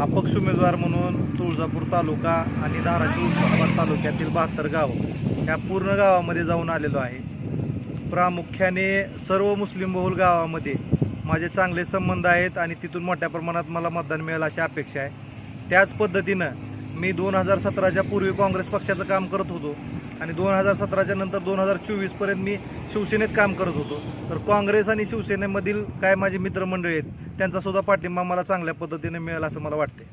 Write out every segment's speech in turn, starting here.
अपक्ष उमेदवार म्हणून तुळजापूर तालुका आणि धाराशिव उस्मानाबाद तालुक्यातील बहात्तर गावं या पूर्ण गावामध्ये जाऊन आलेलो आहे. प्रामुख्याने सर्व मुस्लिम बहुल गावामध्ये माझे चांगले संबंध आहेत आणि तिथून मोठ्या प्रमाणात मला मतदान मिळेल अशी अपेक्षा आहे. त्याच पद्धतीनं मी दोन हजार सतराच्या पूर्वी काँग्रेस पक्षाचं काम करत होतो आणि दोन हजार सतराच्या नंतर दोन हजार चोवीसपर्यंत मी शिवसेनेत काम करत होतो. तर काँग्रेस आणि शिवसेनेमधील काय माझे मित्रमंडळी आहेत त्यांचा सुद्धा पाठिंबा मला चांगल्या पद्धतीने मिळेल असं मला वाटते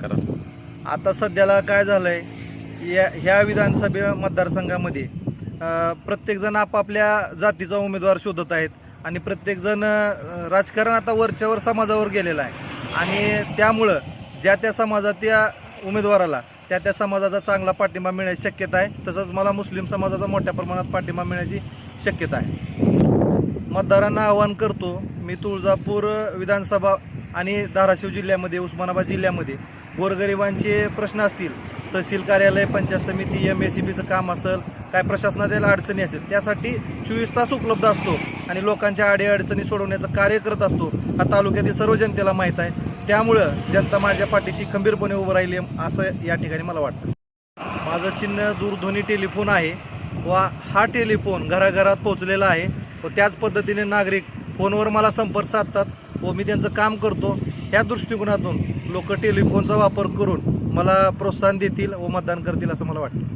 करा. आता सध्याला काय झालंय या ह्या विधानसभा मतदारसंघामध्ये प्रत्येकजण आपापल्या जातीचा उमेदवार शोधत आहेत आणि प्रत्येकजण राजकारण आता वरच्यावर समाजावर गेलेलं आहे. आणि त्यामुळं ज्या त्या समाजातल्या उमेदवाराला त्या त्या समाजाचा चांगला पाठिंबा मिळण्याची शक्यता आहे. तसंच मला मुस्लिम समाजाचा मोठ्या प्रमाणात पाठिंबा मिळण्याची शक्यता आहे. मतदारांना आवाहन करतो मी तुळजापूर विधानसभा आणि धाराशिव जिल्ह्यामध्ये उस्मानाबाद जिल्ह्यामध्ये गोरगरिबांचे प्रश्न असतील तहसील कार्यालय पंचायत समिती एम एस सी बीचं काम असेल काय प्रशासनातील अडचणी असेल त्यासाठी चोवीस तास उपलब्ध असतो आणि लोकांच्या अडीअडचणी सोडवण्याचं कार्य करत असतो. हा तालुक्यातील सर्व जनतेला माहीत आहे. त्यामुळं जनता माझ्या पाठीशी खंबीरपणे उभं राहिली असं या ठिकाणी मला वाटतं. माझं चिन्ह दूरध्वनी टेलिफोन आहे व हा टेलिफोन घराघरात पोहोचलेला आहे व त्याच पद्धतीने नागरिक फोनवर मला संपर्क साधतात व मी त्यांचं काम करतो. या दृष्टिकोनातून लोक टेलिफोनचा वापर करून मला प्रोत्साहन देतील व मतदान करतील असं मला वाटतं.